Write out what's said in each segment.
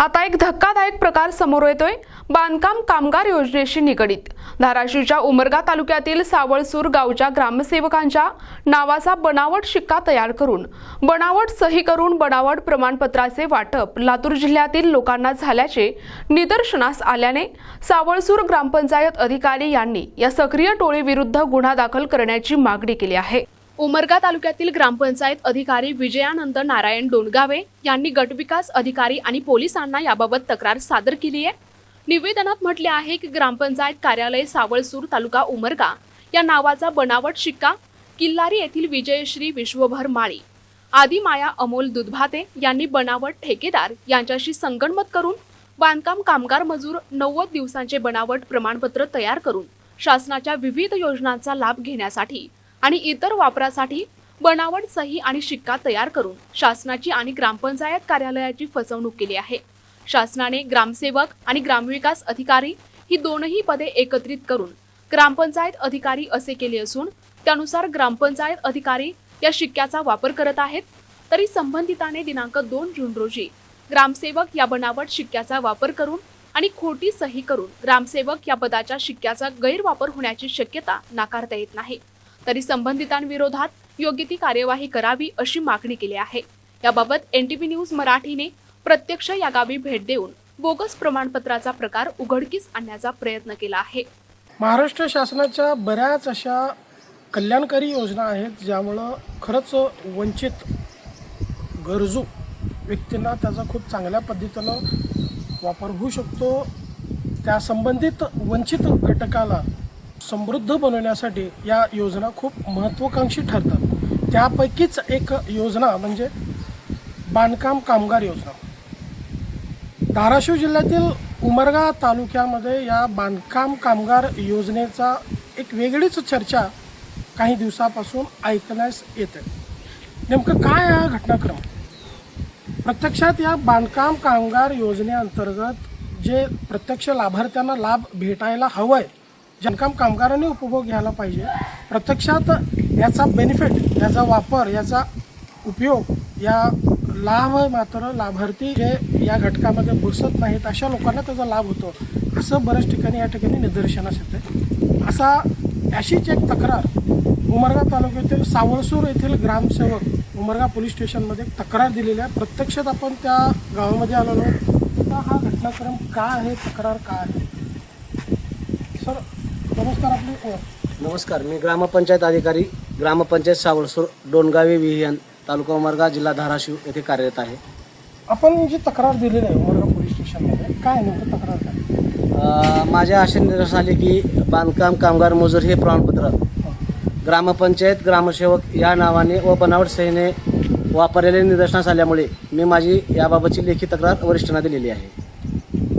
आता एक धक्कादायक प्रकार समोर येतोय. बांधकाम कामगार योजनेशी निगडीत. धाराशिवच्या उमरगा तालुक्यातील सावळसूर गावच्या ग्रामसेवकांच्या नावाचा बनावट शिक्का तयार करून बनावट सही करून बनावट प्रमाणपत्राचे वाटप लातूर जिल्ह्यातील लोकांना झाल्याचे निदर्शनास आल्याने सावळसूर ग्रामपंचायत अधिकारी यांनी या सक्रिय टोळीविरुद्ध गुन्हा दाखल करण्याची मागणी केली आहे. उमरगा तालुक्यातील ग्रामपंचायत अधिकारी विजयानंद नारायण डोणगावे यांनी गटविकास अधिकारी आणि पोलिसांना याबाबत तक्रार सादर केली आहे. निवेदनात म्हटले आहे की ग्रामपंचायत कार्यालय सावळसूर तालुका उमरगा या नावाचा बनावट शिक्का किल्लारी येथील विजयश्री विश्वभर माळी आदी माया अमोल दुधभाते यांनी बनावट ठेकेदार यांच्याशी संगणमत करून बांधकाम कामगार मजूर नव्वद दिवसांचे बनावट प्रमाणपत्र तयार करून शासनाच्या विविध योजनांचा लाभ घेण्यासाठी आणि इतर वापरासाठी बनावट सही आणि शिक्का तयार करून शासनाची आणि ग्रामपंचायत कार्यालयाची फसवणूक केली आहे. शासनाने ग्रामसेवक आणि ग्रामविकास अधिकारी ही दोनही पदे एकत्रित करून ग्रामपंचायत अधिकारी असे केले असून त्यानुसार ग्रामपंचायत अधिकारी या शिक्क्याचा वापर करत आहेत. तरी संबंधिताने दिनांक दोन जून रोजी ग्रामसेवक या बनावट शिक्क्याचा वापर करून आणि खोटी सही करून ग्रामसेवक या पदाच्या शिक्क्याचा गैरवापर होण्याची शक्यता नाकारता येत नाही. तरी संबंधितांविरोधात योग्य ती कार्यवाही करावी अशी मागणी केली आहे. याबाबत एनटीव्ही न्यूज मराठीने प्रत्यक्ष या गावी भेट देऊन बोगस प्रमाणपत्राचा प्रकार उघडकीस आणण्याचा प्रयत्न केला आहे. महाराष्ट्र शासनाच्या बऱ्याच अशा कल्याणकारी योजना आहेत ज्यामुळं खरंच वंचित गरजू व्यक्तींना त्याचा खूप चांगल्या पद्धतीनं वापर होऊ शकतो. त्या संबंधित वंचित घटकाला समृद्ध बनवण्यासाठी या योजना खूप महत्त्वाकांक्षी ठरतात. त्यापैकीच एक योजना म्हणजे बांधकाम कामगार योजना. धाराशिव जिल्ह्यातील उमरगा तालुक्यामध्ये या बांधकाम कामगार योजनेचा एक वेगळीच चर्चा काही दिवसापासून ऐकण्यास येते. नेमकं काय हा घटनाक्रम? प्रत्यक्षात या बांधकाम कामगार योजनेअंतर्गत जे प्रत्यक्ष लाभार्थ्यांना लाभ भेटायला हवं आहे जनकाम कामगारांनी उपभोग घ्यायला पाहिजे. प्रत्यक्षात याचा बेनिफिट याचा वापर याचा उपयोग या लाभ मात्र लाभार्थी जे या घटकामध्ये बसत नाहीत अशा लोकांना त्याचा लाभ होतो. असं बऱ्याच ठिकाणी या ठिकाणी निदर्शनास येते. असा अशीच एक तक्रार उमरगा तालुक्यातील सावळसूर येथील ग्रामसेवक उमरगा पोलीस स्टेशनमध्ये तक्रार दिलेली आहे. प्रत्यक्षात आपण त्या गावामध्ये आलेलो तर हा घटनाक्रम का आहे? तक्रार काय आहे? नमस्कार आपली. ओळख. नमस्कार मी ग्रामपंचायत अधिकारी ग्रामपंचायत सावळसूर डोणगावे विहियन तालुका उमरगा जिल्हा धाराशिव येथे कार्यरत आहे. आपण जी तक्रार दिलेली आहे उमरगा पोलीस स्टेशनमध्ये काय नेमकं तक्रार काय? माझ्या असे निदर्शन आले की बांधकाम कामगार मजूर हे प्रमाणपत्र ग्रामपंचायत ग्रामसेवक या नावाने व बनावट सहीने वापरलेले निदर्शनास आल्यामुळे मी माझी याबाबतची लेखी तक्रार वरिष्ठांना दिलेली आहे.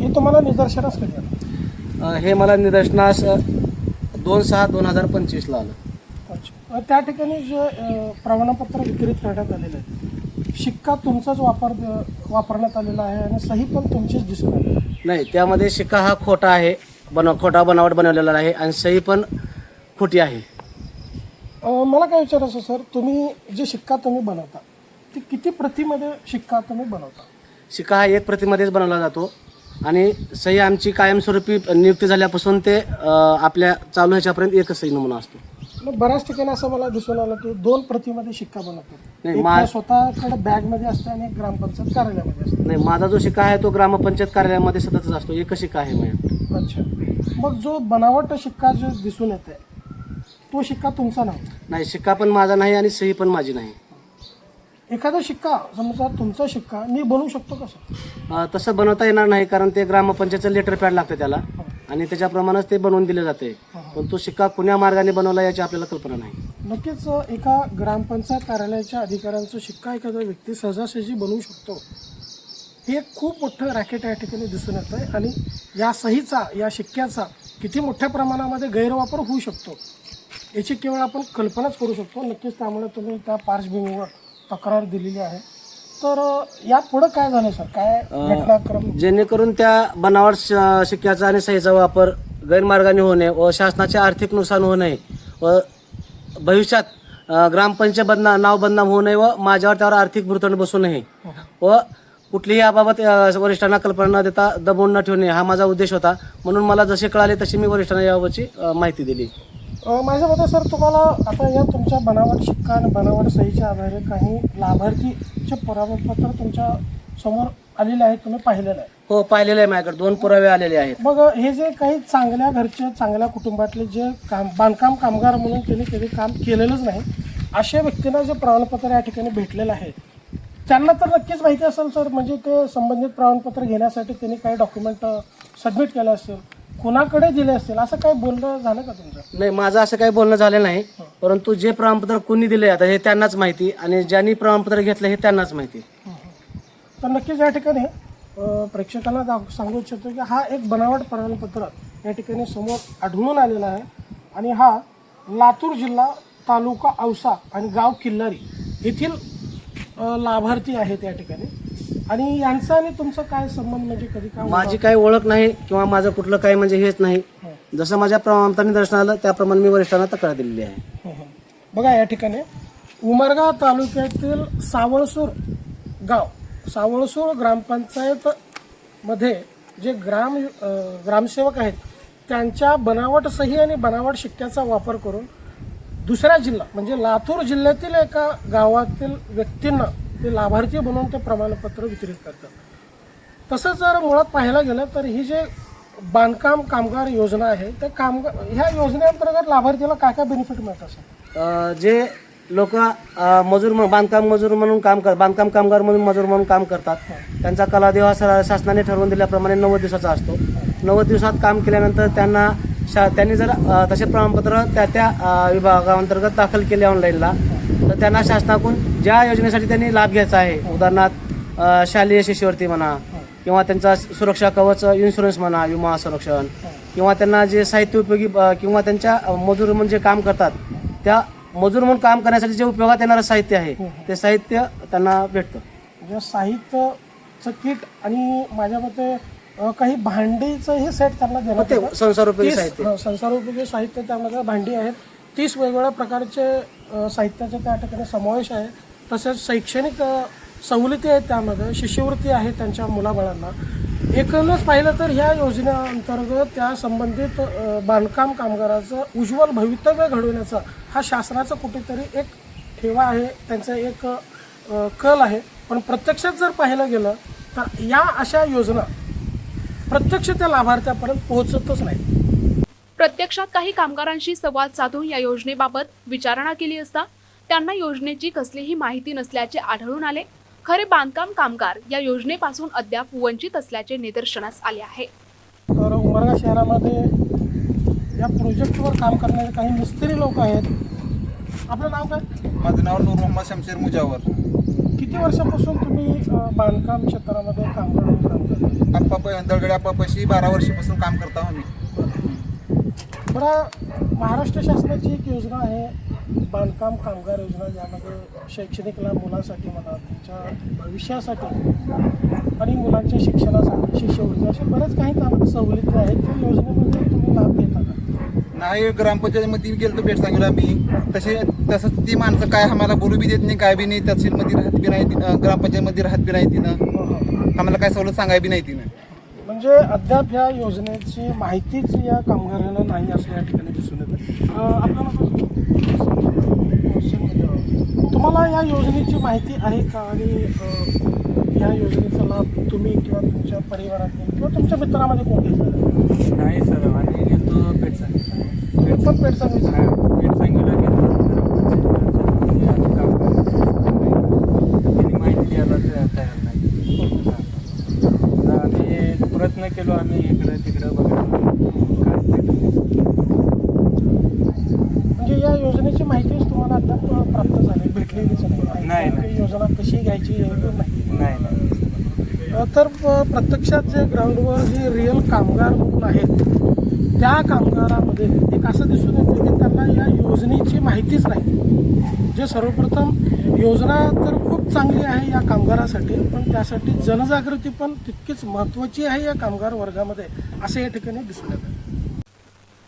हे तुम्हाला निदर्शनास हे मला निदर्शनास दोन सहा दोन हजार पंचवीसला आलं. अच्छा. त्या ठिकाणी जे प्रमाणपत्र वितरित करण्यात आलेलं आहे शिक्का तुमचाच वापर वापरण्यात आलेला आहे आणि सही पण तुमचीच दिसून आली. नाही त्यामध्ये शिक्का हा खोटा आहे बनव खोटा बनावट बनवलेला आहे आणि सही पण खोटी आहे. अ, मला काय विचारायचं सर तुम्ही जे शिक्का तुम्ही बनवता ते किती प्रतीमध्ये शिक्का तुम्ही बनवता? शिक्का हा एक प्रतिमध्येच बनवला जातो. आणि सही आमची कायमस्वरूपी नियुक्ती झाल्यापासून ते अ, आपल्या चालू ह्याच्यापर्यंत एकच सही नमुना असतो. मग बऱ्याच ठिकाणी असं मला दिसून आलं की दोन प्रतीमध्ये शिक्का बनवतात. नाही, एक मा- त्या स्वतःकडे बॅगमध्ये असते आणि एक ग्रामपंचायत कार्यालयामध्ये असते. नाही माझा जो शिक्का आहे तो ग्रामपंचायत कार्यालयामध्ये सततच असतो एकच शिक्का आहे माझ्या. अच्छा. मग जो बनावट शिक्का जो दिसून येते तो शिक्का तुमचा नाही? नाही शिक्का पण माझा नाही आणि सही पण माझी नाही. एखादा शिक्का समजा तुमचा शिक्का मी बनवू शकतो कसं अ, तसं बनवता येणार नाही कारण ते ग्रामपंचायतचं लेटर पॅड लागतं त्याला. आणि त्याच्याप्रमाणेच ते बनवून दिले जाते. पण तो शिक्का कुण्या मार्गाने बनवला याची आपल्याला कल्पना नाही. नक्कीच एका ग्रामपंचायत कार्यालयाच्या अधिकाऱ्यांचा शिक्का एखादा व्यक्ती सहजासहजी बनवू शकतो. हे एक खूप मोठं रॅकेट या ठिकाणी दिसून येतं आहे आणि या सहीचा या शिक्क्याचा किती मोठ्या प्रमाणामध्ये गैरवापर होऊ शकतो याची केवळ आपण कल्पनाच करू शकतो. नक्कीच त्यामुळे तुम्ही त्या पार्श्वभूमीवर तक्रार दिलेली आहे. तर या पुढं काय झालं सर? काय घटनाक्रम? जेणेकरून त्या बनावट श- शिक्क्याचा आणि सहीचा वापर गैरमार्गाने होणे व शासनाचे आर्थिक नुकसान होऊ नये व भविष्यात अ, ग्रामपंचायत बदना नाव बदनाम होऊ नये व माझ्यावर त्यावर आर्थिक भुर्तण बसू नये व कुठलीही याबाबत अ, वरिष्ठांना कल्पना न देता दबवून न ठेवणे हा माझा उद्देश होता. म्हणून मला जसे कळाले तशी मी वरिष्ठांना याबाबतची अ, माहिती दिली. अ, माझ्या मते सर तुम्हाला आता या तुमच्या बनावट शिक्का आणि बनावट सहीच्या आधारे काही लाभार्थीचे पुरावेपत्र तुमच्यासमोर आलेले आहेत तुम्ही पाहिलेलं आहे. हो पाहिलेले आहे माझ्याकडे. दोन पुरावे आलेले आहेत. मग हे जे काही चांगल्या घरचे चांगल्या कुटुंबातले जे काम बांधकाम कामगार म्हणून त्यांनी कधी काम केलेलंच नाही अशा व्यक्तींना जे प्रमाणपत्र या ठिकाणी भेटलेलं आहे त्यांना तर नक्कीच माहिती असेल सर. म्हणजे ते संबंधित प्रमाणपत्र घेण्यासाठी त्यांनी काही डॉक्युमेंट सबमिट केले असतील. कुणाकडे दिले असतील? असं काही बोलणं झालं का तुमचं? नाही माझं असं काही बोलणं झालं नाही. परंतु जे प्रमाणपत्र कुणी दिले आता हे त्यांनाच माहिती आणि ज्यांनी प्रमाणपत्र घेतलं हे त्यांनाच माहिती. तर नक्कीच या ठिकाणी अ, प्रेक्षकांना दाख सांगू इच्छितो की हा एक बनावट प्रमाणपत्र या ठिकाणी समोर आढळून आलेला आहे. आणि हा लातूर जिल्हा तालुका औसा आणि गाव किल्लारी येथील अ, लाभार्थी आहेत या ठिकाणी. आणि यांचा आणि तुमचा काय संबंध म्हणजे कधी काय माझी काही ओळख नाही किंवा माझं कुठलं काही म्हणजे हेच नाही. जसं माझ्या प्रमाणपत्राने दर्शन आलं त्याप्रमाणे मी वरिष्ठांना तक्रार दिलेली आहे. हं, हं. बघा या ठिकाणी उमरगा तालुक्यातील सावळसूर गाव सावळसूर ग्रामपंचायत मध्ये जे ग्राम ग्रामसेवक आहेत त्यांच्या बनावट सही आणि बनावट शिक्क्याचा वापर करून दुसऱ्या जिल्हा म्हणजे लातूर जिल्ह्यातील एका गावातील व्यक्तींना ते लाभार्थी बनवून ते प्रमाणपत्र वितरित करतात. तसंच जर मुळात पाहायला गेलं तर ही जे बांधकाम कामगार योजना आहे त्या कामगार ह्या योजनेअंतर्गत लाभार्थीला काय काय बेनिफिट मिळतं सर जे लोक मजूर बांधकाम मजूर म्हणून काम कर बांधकाम कामगार म्हणून मजूर म्हणून काम करतात. त्यांचा कलादेव हा शासनाने ठरवून दिल्याप्रमाणे नव्वद दिवसाचा असतो. नव्वद दिवसात काम केल्यानंतर त्यांना शा त्यांनी जर तसे प्रमाणपत्र त्या त्या विभागाअंतर्गत दाखल केले ऑनलाईनला तर त्यांना शासनाकडून ज्या योजनेसाठी त्यांनी लाभ घ्यायचा आहे उदाहरणार्थ शालेय शिष्यवृत्ती म्हणा किंवा त्यांचा सुरक्षा कवच इन्शुरन्स म्हणा विमा संरक्षण किंवा त्यांना जे साहित्य उपयोगी किंवा त्यांच्या मजूर म्हणून जे काम करतात त्या मजूर म्हणून काम करण्यासाठी जे उपयोगात येणारं साहित्य आहे ते साहित्य त्यांना भेटतं. म्हणजे साहित्यचं किट आणि माझ्या मते काही भांडीचं हे सेट त्यांना देण्यात ते येतं. संसार उपयोगी तीस साहित्य. संसारोपयोगी साहित्य त्यामध्ये भांडी आहेत तीस वेगवेगळ्या प्रकारचे साहित्याचा त्या ठिकाणी समावेश आहे. तसेच शैक्षणिक सवलती आहेत त्यामध्ये शिष्यवृत्ती आहे त्यांच्या मुलाबाळांना. एकूणच पाहिलं तर ह्या योजनेअंतर्गत त्या संबंधित बांधकाम कामगाराचं उज्ज्वल भवितव्य घडवण्याचा हा शासनाचा कुठेतरी एक ठेवा आहे त्यांचा एक कल आहे. पण प्रत्यक्षात जर पाहायला गेलं तर या अशा योजना प्रत्यक्ष त्या लाभार्थ्यापर्यंत पोहोचतच नाही. प्रत्यक्षात काही कामगारांशी संवाद साधून या योजनेबाबत विचारणा केली असता त्यांना योजनेची कसलीही माहिती नसल्याचे आढळून आले. खरे बांधकाम कामगार या योजनेपासून अद्याप वंचित असल्याचे निदर्शनास आले आहे. तर उमरगा शहरामध्ये या प्रोजेक्टवर काम करणारे काही मिस्त्री लोक आहेत. आपलं नाव काय? माझं नाव नूर मोहम्मद शमशेर मुजावर. किती वर्षापासून तुम्ही बांधकाम क्षेत्रामध्ये काम करता आप्पा दळगडे आप्पापाशी बारा वर्षापासून काम करतो आम्ही. बरं महाराष्ट्र शासनाची एक योजना आहे बांधकाम कामगार योजना ज्यामध्ये शैक्षणिक लाभ मुलांसाठी म्हणा त्यांच्या भविष्यासाठी आणि मुलांच्या शिक्षणासाठी शिष्यवृत्ती असे बरेच काही सवलती आहेत. त्या योजनेमध्ये तुम्ही लाभ घेता का? नाही ग्रामपंचायतीमध्ये गेलो भेट सांगितलं आम्ही. तसे तसंच ती माणसं काय आम्हाला बोलू बी देत नाही काय बी नाही. तहसीलमध्ये राहत बी नाही ग्रामपंचायतमध्ये राहत बी नाही तिनं. आम्हाला काय सवलत सांगाय बी नाही तिनं. म्हणजे अद्याप या योजनेची माहितीच या कामगारांना नाही असं या ठिकाणी दिसून येतं आपल्याला तुम्हाला या योजनेची माहिती आहे का? आणि या योजनेचा लाभ तुम्ही किंवा तुमच्या परिवारातील किंवा तुमच्या मित्रामध्ये कोण घेतला नाही सर. आम्ही गेलो पण पेड सर्व्हिस पेट त्यांनी माहिती द्यायला तयार नाही. आम्ही प्रयत्न केलो आम्ही इकडे तिकडं बघा काय म्हणजे या योजनेची माहितीच तुम्हाला अद्याप प्राप्त झाली भेटलेलीच नाही नाही, की नाही. योजना कशी घ्यायची हे नाही नाही नाही अ, तर प- प्रत्यक्षात जे ग्राउंडवर जे रिअल कामगार म्हणून आहेत त्या कामगारामध्ये एक असं दिसून येतं की त्यांना या योजनेची माहितीच नाही. जे सर्वप्रथम योजना तर खूप चांगली आहे या कामगारासाठी पण त्यासाठी जनजागृती पण तितकीच महत्त्वाची आहे या कामगार वर्गामध्ये असं या ठिकाणी दिसून येतं.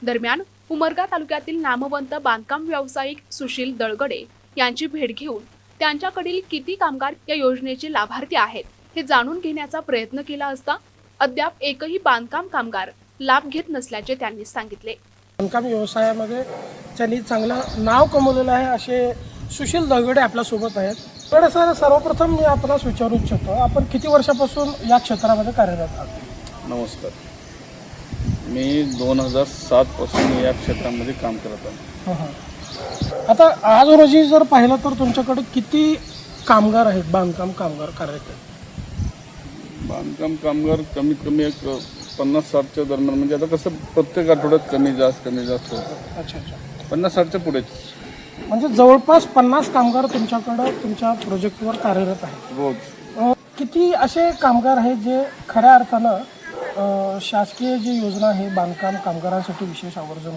दरम्यान उमरगा तालुक्यातील नामवंत बांधकाम व्यावसायिक सुशील दळगडे यांची भेट घेऊन त्यांच्याकडील किती कामगार या योजनेचे लाभार्थी आहेत? हे जाणून घेण्याचा प्रयत्न केला असता अद्याप एकही बांधकाम कामगार लाभ घेत नसल्याचे त्यांनी सांगितले. बांधकाम व्यवसायामध्ये त्यांनी चांगलं नाव कमवलेलं आहे असे सुशील दगडे आपल्यासोबत आहेत. तर सर सर्वप्रथम मी आपणास विचारू इच्छितो आपण किती वर्षापासून या क्षेत्रामध्ये कार्यरत आहात? नमस्कार. मी दोन हजार सातपासून या क्षेत्रामध्ये काम करत आहे. हं, हं. आता आज रोजी जर पाहिलं तर तुमच्याकडे किती कामगार आहेत बांधकाम कामगार कार्यरत आहेत बांधकाम कामगार कमीत कमी एक पन्नास साठच्या दरम्यान म्हणजे आता कसं प्रत्येक आठवड्यात कमी जास्त कमी जास्त होतं. अच्छा अच्छा. पन्नास साठच्या पुढेच. म्हणजे जवळपास पन्नास कामगार तुमच्याकडं तुमच्या प्रोजेक्टवर कार्यरत आहेत. रोज. अ, किती असे कामगार आहेत जे खऱ्या अर्थानं अ, शासकीय जी योजना आहे बांधकाम कामगारांसाठी विशेष आवर्जून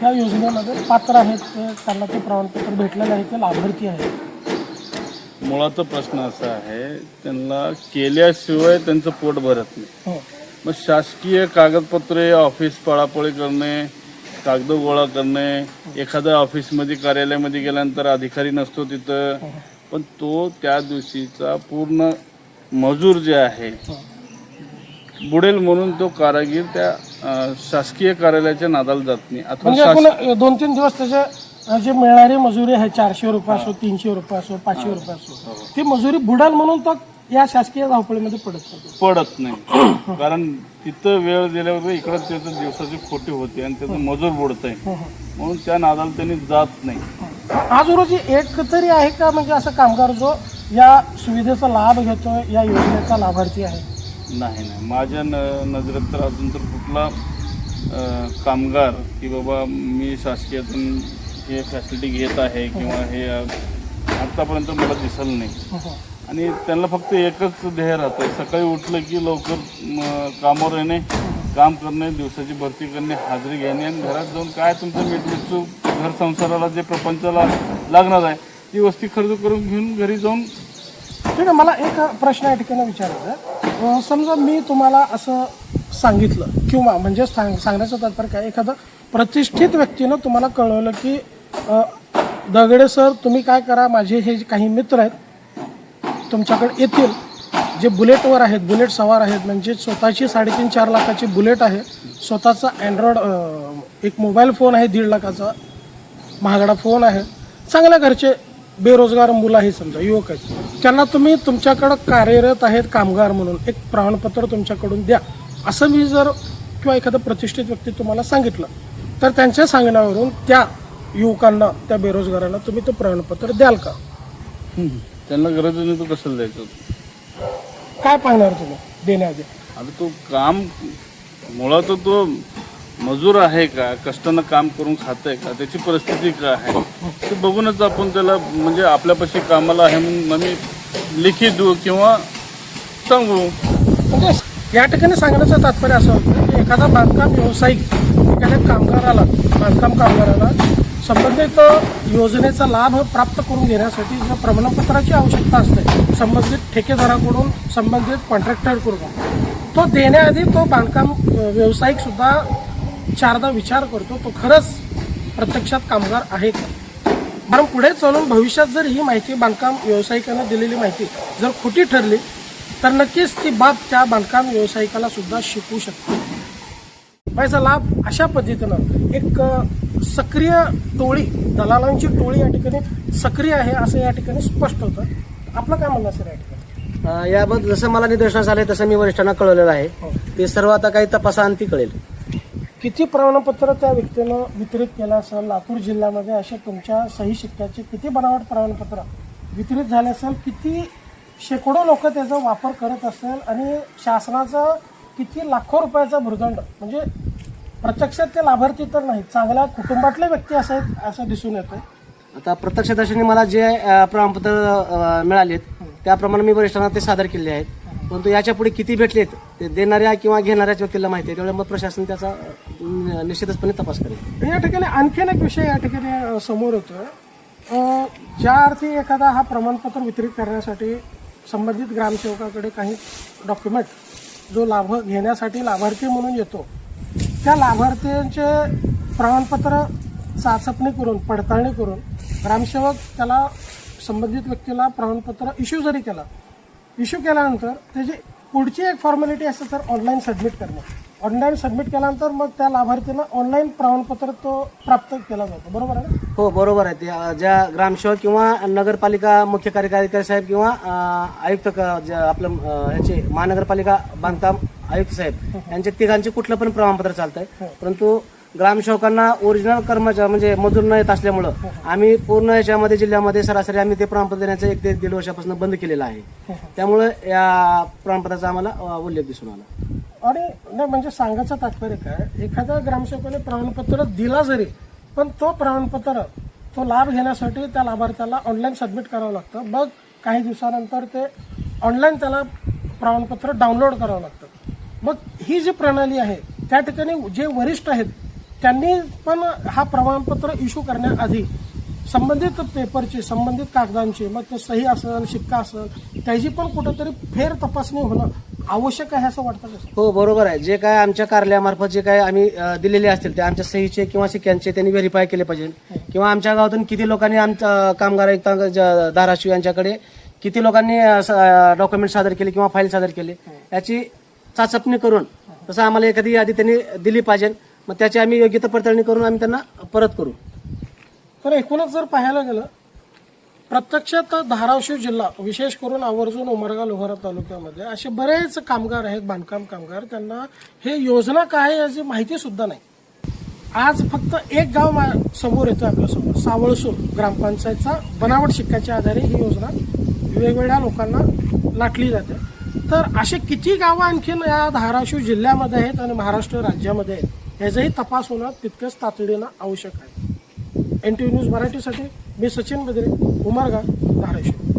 ह्या योजनेमध्ये पात्र आहेत ते त्यांना ते प्रमाणपत्र भेटलेलं आहे ते लाभार्थी आहेत. मुळाचा प्रश्न असा आहे त्यांना केल्याशिवाय त्यांचं पोट भरत नाही. हो. मग शासकीय कागदपत्रे ऑफिस पळापळी करणे कागद गोळा करणे एखाद्या ऑफिसमध्ये कार्यालयामध्ये गेल्यानंतर अधिकारी नसतो तिथं. पण तो त्या दिवशीचा पूर्ण मजूर जे आहे बुडेल म्हणून तो कारागीर त्या शासकीय कार्यालयाच्या नादाला जात नाही. अथवा म्हणजे दोन तीन दिवस त्याचे अ, जे मिळणारी मजुरी आहे चारशे रुपये असो तीनशे रुपये असो पाचशे रुपये असो ती मजुरी बुडाल म्हणून तो या शासकीय धावपळीमध्ये पडत नाही. पडत नाही. कारण तिथं वेळ दिल्यावर इकडं त्याचं दिवसाची खोटी होते आणि त्याचं मजूर बुडत आहे म्हणून त्या नादाला त्यांनी जात नाही. आज रोजी एक तरी आहे का? म्हणजे असं कामगार जो या सुविधेचा लाभ घेतोय या योजनेचा लाभार्थी आहे? नाही नाही. माझ्या न नजरेत तर अजून तर कुठला कामगार की बाबा मी शासकीयातून हे फॅसिलिटी घेत आहे किंवा हे आत्तापर्यंत मला दिसलं नाही. आणि त्यांना फक्त एकच ध्येय राहतं. सकाळी उठलं की लवकर कामावर येणे काम करणे दिवसाची भरती करणे हाजरी घेणे आणि घरात जाऊन काय तुमचं मीठ घर संसाराला जे प्रपंचाला लागणार आहे ती वस्ती खर्च करून घेऊन घरी जाऊन ठीक आहे मला एक प्रश्न या ठिकाणी विचारायचा आहे. समजा मी तुम्हाला असं सांगितलं किंवा म्हणजे सांग सांगण्याचं तात्पर्य काय? एखादं प्रतिष्ठित व्यक्तीनं तुम्हाला कळवलं की दगडे सर तुम्ही काय करा माझे हे जे काही मित्र आहेत तुमच्याकडे येतील. जे बुलेटवर आहेत बुलेट सवार आहेत म्हणजे स्वतःची साडेतीन चार लाखाची बुलेट आहे. स्वतःचा अँड्रॉइड एक मोबाईल फोन आहे दीड लाखाचा. महागडा फोन आहे. चांगल्या घरचे बेरोजगार मुलं आहे समजा युवक आहेत. त्यांना तुम्ही तुमच्याकडं कार्यरत आहेत कामगार म्हणून. एक प्रमाणपत्र तुमच्याकडून द्या. असं मी जर किंवा एखादं प्रतिष्ठित व्यक्ती तुम्हाला सांगितलं तर त्यांच्या सांगण्यावरून त्या युवकांना त्या बेरोजगारांना तुम्ही ते प्रमाणपत्र द्याल का? त्यांना गरज नाही तो कशाला द्यायचं? काय पाहणार तुम्ही देण्याआधी? आता तो काम मुळात तो मजूर आहे का? कष्टानं काम करून खात आहे का? त्याची परिस्थिती काय आहे? ते बघूनच आपण त्याला म्हणजे आपल्यापाशी कामाला आहे म्हणून आम्ही लिखित देऊ किंवा सांगू. म्हणजे या ठिकाणी सांगण्याचं तात्पर्य असं होतं की एखादा बांधकाम व्यावसायिक एखाद्या कामगाराला बांधकाम कामगाराला संबंधित योजनेचा लाभ प्राप्त करून घेण्यासाठी ज्या प्रमाणपत्राची आवश्यकता असते संबंधित ठेकेदाराकडून संबंधित कॉन्ट्रॅक्टरकडून तो देण्याआधी तो बांधकाम व्यावसायिकसुद्धा व्यावसायिक सुद्धा चारदा विचार करतो तो खरंच प्रत्यक्षात कामगार आहे का? कारण पुढे चालून भविष्यात जर ही माहिती बांधकाम व्यावसायिकांना दिलेली माहिती जर खोटी ठरली तर नक्कीच ती बाब त्या बांधकाम व्यावसायिकाला सुद्धा शिकू शकते. पैसा लाभ अशा पद्धतीनं एक सक्रिय टोळी दलालांची टोळी या ठिकाणी सक्रिय आहे असं या ठिकाणी स्पष्ट होतं. आपलं काय म्हणणं असेल या ठिकाणी? याबद्दल जसं मला निदर्शनास आले तसं मी वरिष्ठांना कळवलेलं आहे. ते सर्व आता काही तपासांती कळेल. किती प्रमाणपत्र त्या व्यक्तीनं वितरित केलं असेल? लातूर जिल्ह्यामध्ये अशा तुमच्या सही शिक्क्याचे किती बनावट प्रमाणपत्र वितरित झाले असेल? किती शेकडो लोक त्याचा वापर करत असेल? आणि शासनाचा किती लाखो रुपयाचा भुर्दंड म्हणजे प्रत्यक्षात ते लाभार्थी तर नाही चांगल्या कुटुंबातले व्यक्ती असायत असं दिसून येतं आता प्रत्यक्षदर्शनी मला जे अं, प्रमाणपत्र अं, मिळालेत त्याप्रमाणे मी वरिष्ठांना ते सादर केले आहेत. परंतु याच्यापुढे किती भेटलेत ते देणाऱ्या किंवा घेणाऱ्याच व्यक्तीला माहिती आहे त्यामुळे मग प्रशासन त्याचा अं, निश्चितचपणे तपास करेल. या ठिकाणी आणखीन एक विषय या ठिकाणी अ, समोर येतोय. अ, ज्या अर्थी एखादा हा प्रमाणपत्र वितरित करण्यासाठी संबंधित ग्रामसेवकाकडे काही डॉक्युमेंट जो लाभ घेण्यासाठी लाभार्थी म्हणून येतो त्या लाभार्थ्यांचे प्रमाणपत्र चाचपणी करून पडताळणी करून ग्रामसेवक त्याला संबंधित व्यक्तीला प्रमाणपत्र इश्यू जरी केला इश्यू केल्यानंतर त्याची पुढची एक फॉर्मॅलिटी असते तर ऑनलाईन सबमिट करणे. ऑनलाईन सबमिट केल्यानंतर मग त्या लाभार्थीला ऑनलाईन प्रमाणपत्र तो प्राप्त केला जातो. बरोबर आहे ना? हो बरोबर आहे. ते ज्या ग्रामसेवक किंवा नगरपालिका मुख्य कार्यकारी अधिकारी साहेब किंवा आयुक्त क- आपलं याचे महानगरपालिका बांधकाम आयुक्त साहेब यांचे तिघांचे कुठलं पण प्रमाणपत्र चालतंय. परंतु ग्रामसेवकांना ओरिजिनल कर्मचारी म्हणजे मजूर न येत असल्यामुळं आम्ही पूर्ण याच्यामध्ये जिल्ह्यामध्ये सरासरी आम्ही ते प्रमाणपत्र देण्याचं एक ते दीड वर्षापासून बंद केलेलं आहे. त्यामुळं या प्रमाणपत्राचा आम्हाला उल्लेख दिसून आला. आणि नाही म्हणजे सांगायचं तात्पर्य काय? एखाद्या ग्रामसेवकाने प्रमाणपत्र दिला जरी पण तो प्रमाणपत्र तो लाभ घेण्यासाठी त्या लाभार्थ्याला ऑनलाईन सबमिट करावं लागतं. मग काही दिवसानंतर ते ऑनलाईन त्याला प्रमाणपत्र डाउनलोड करावं लागतं. मग ही जी प्रणाली आहे त्या ठिकाणी जे वरिष्ठ आहेत त्यांनी पण हा प्रमाणपत्र इश्यू करण्याआधी संबंधित पेपरची संबंधित कागदांची मग ते सही असेल शिक्का असेल त्याची पण कुठंतरी फेर तपासणी होणं आवश्यक आहे असं वाटतं का? हो बरोबर आहे. जे काय आमच्या कार्यालयामार्फत जे काय आम्ही दिलेले असतील ते आमच्या सहीचे किंवा शिक्क्यांचे त्यांनी व्हेरीफाय केले पाहिजे. किंवा आमच्या गावातून किती लोकांनी आमच्या कामगार आयुक्त ज- धाराशिव यांच्याकडे किती लोकांनी डॉक्युमेंट सादर केले किंवा फाईल सादर केले याची चाचपणी करून तसं आम्हाला एखादी यादी त्यांनी दिली पाहिजे. मग त्याची आम्ही योग्य ते पडताळणी करून आम्ही त्यांना परत करू. तर एकूणच जर पाहायला गेलं प्रत्यक्षात धाराशिव जिल्हा विशेष करून आवर्जून उमरगा लोहारा तालुक्यामध्ये असे बरेच कामगार आहेत बांधकाम कामगार. त्यांना हे योजना काय आहे याची माहिती सुद्धा नाही. आज फक्त एक गाव मा- समोर येतो आपल्यासमोर सावळसूर ग्रामपंचायतचा बनावट शिक्काच्या आधारे ही योजना वेगवेगळ्या लोकांना लाटली जाते. तर असे किती गावं आणखीन या धाराशिव जिल्ह्यामध्ये आहेत आणि महाराष्ट्र राज्यामध्ये आहेत याचाही तपास होणं तितकंच तातडीनं आवश्यक आहे. एन टी व्ही न्यूज मराठीसाठी मी सचिन बद्रे उमरगा धाराशिव.